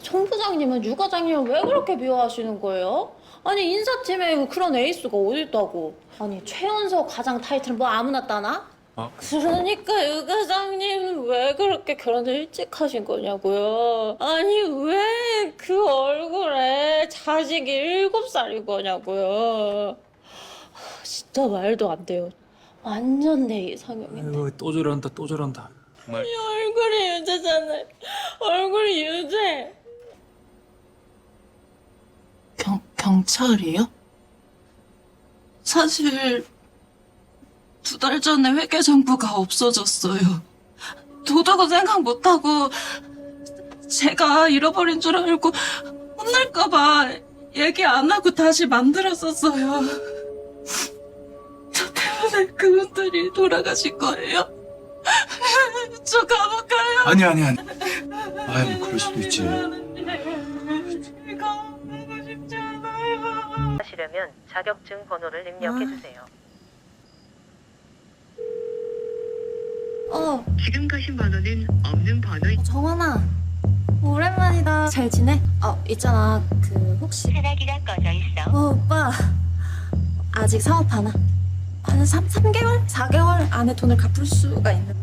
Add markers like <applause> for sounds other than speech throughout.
송 부장님은 유 과장님을 왜 그렇게 비호하시는 거예요? 아니 인사팀에 그런 에이스가 어딨다고 아니 최연소 과장 타이틀은 뭐 아무나 따나? 아. 그러니까 유 과장님 왜 그렇게 결혼을 일찍 하신 거냐고요 아니 왜 그 얼굴에 자식이 일곱 살인 거냐고요 하, 진짜 말도 안 돼요 완전 내 이상형인데 또 저런다 또 저런다 정말 얼굴이 유재잖아요 얼굴이 유재 경, 경찰이요? 사실 두 달 전에 회계 정보가 없어졌어요. 도둑은 생각 못하고 제가 잃어버린 줄 알고 혼날까봐 얘기 안 하고 다시 만들었었어요. <laughs> 저 때문에 그분들이 돌아가신 거예요. 저 감옥 가요. 아니 아니 아니 아유 뭐 그럴 수도 있지 감옥 가고 싶지 않아요. 하시려면 자격증 번호를 입력해 주세요. 어 지금 가신 번호는 없는 번호 정환아 오랜만이다 잘 지내? 어 있잖아 그 혹시 전화기가 꺼져 있어. 어 오빠 아직 사업하나? 한 3, 3개월? 4개월 안에 돈을 갚을 수가 있는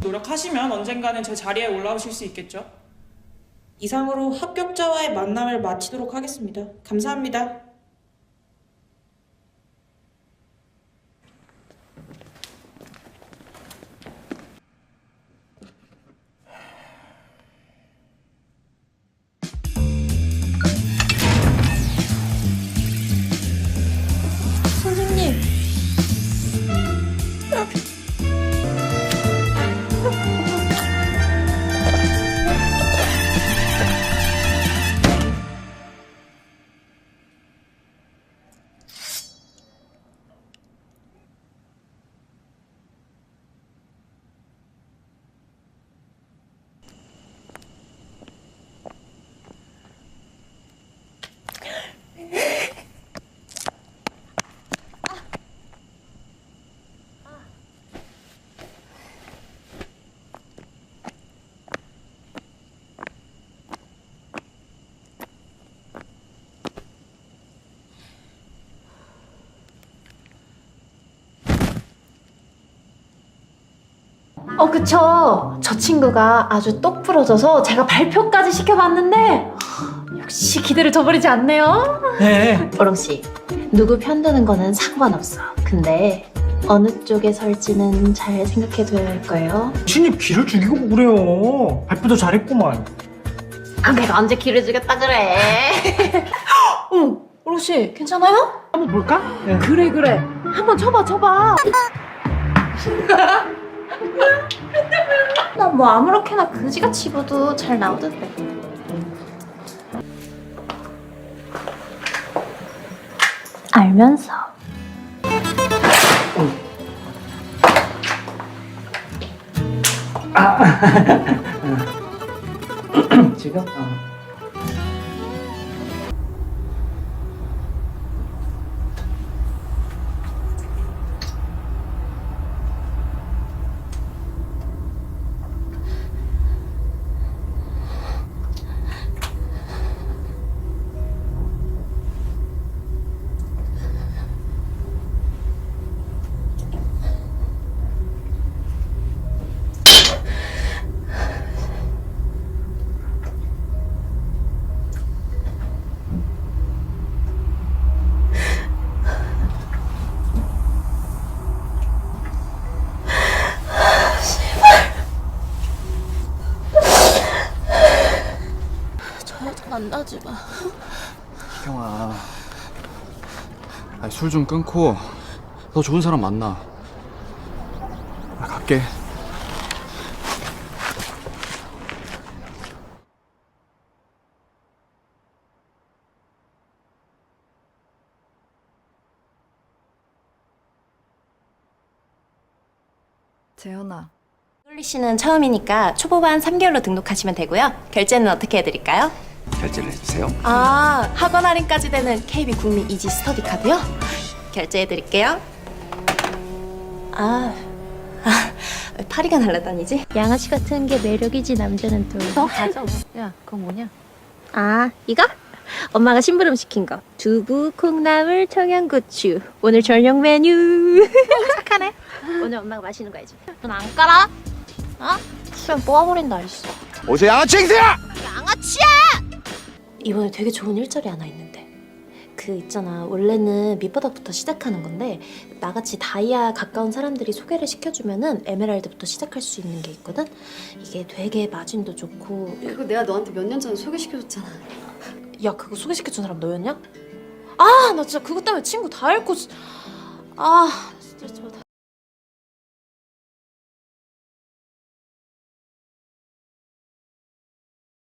노력하시면 언젠가는 제 자리에 올라오실 수 있겠죠. 이상으로 합격자와의 만남을 마치도록 하겠습니다. 감사합니다. 어 그쵸 저 친구가 아주 똑 부러져서 제가 발표까지 시켜봤는데 역시 기대를 저버리지 않네요 네 오롱 씨, 누구 편드는 거는 상관없어. 근데 어느 쪽에 설지는 잘 생각해둬야 할 거예요. 신입 기를 죽이고 그래요. 발표도 잘했구만. 아, 내가 언제 기를 주겠다 그래. <laughs> 어 오로씨 괜찮아요? 한번 볼까? 네. 그래 그래 한번 쳐봐 쳐봐 <laughs> 나 뭐 아무렇게나 그지같이 입어도 잘 나오던데 알면서 <laughs> 지금? 어. 만나지 마 희경아 술 좀 끊고 더 좋은 사람 만나. 나 갈게. 재현아, 솔리 씨는 처음이니까 초보반 3개월로 등록하시면 되고요. 결제는 어떻게 해드릴까요? 결제를 해주세요. 아, 학원 할인까지 되는 KB 국민 이지 스터디 카드요? 결제해 드릴게요. 아, 아, 왜 파리가 날아다니지? 양아치 같은 게 매력이지 남자는 또. 어? 맞아. 야, 그건 뭐냐? 아 이거? 엄마가 심부름 시킨 거. 두부, 콩나물, 청양고추. 오늘 저녁 메뉴. 착하네. 오늘 엄마가 마시는 거 알지? 넌안 깔아? 어? 수면 뽑아버린다 있어. 어서 양아치 행세야! 양아치야! 이번에 되게 좋은 일자리 하나 있는데. 그 있잖아 원래는 밑바닥부터 시작하는 건데 나같이 다이아 가까운 사람들이 소개를 시켜주면은 에메랄드부터 시작할 수 있는 게 있거든 이게 되게 마진도 좋고 그거 내가 너한테 몇 년 전에 소개시켜줬잖아. 야 그거 소개시켜준 사람 너였냐? 아 나 진짜 그것 때문에 친구 다 잃고 지- 아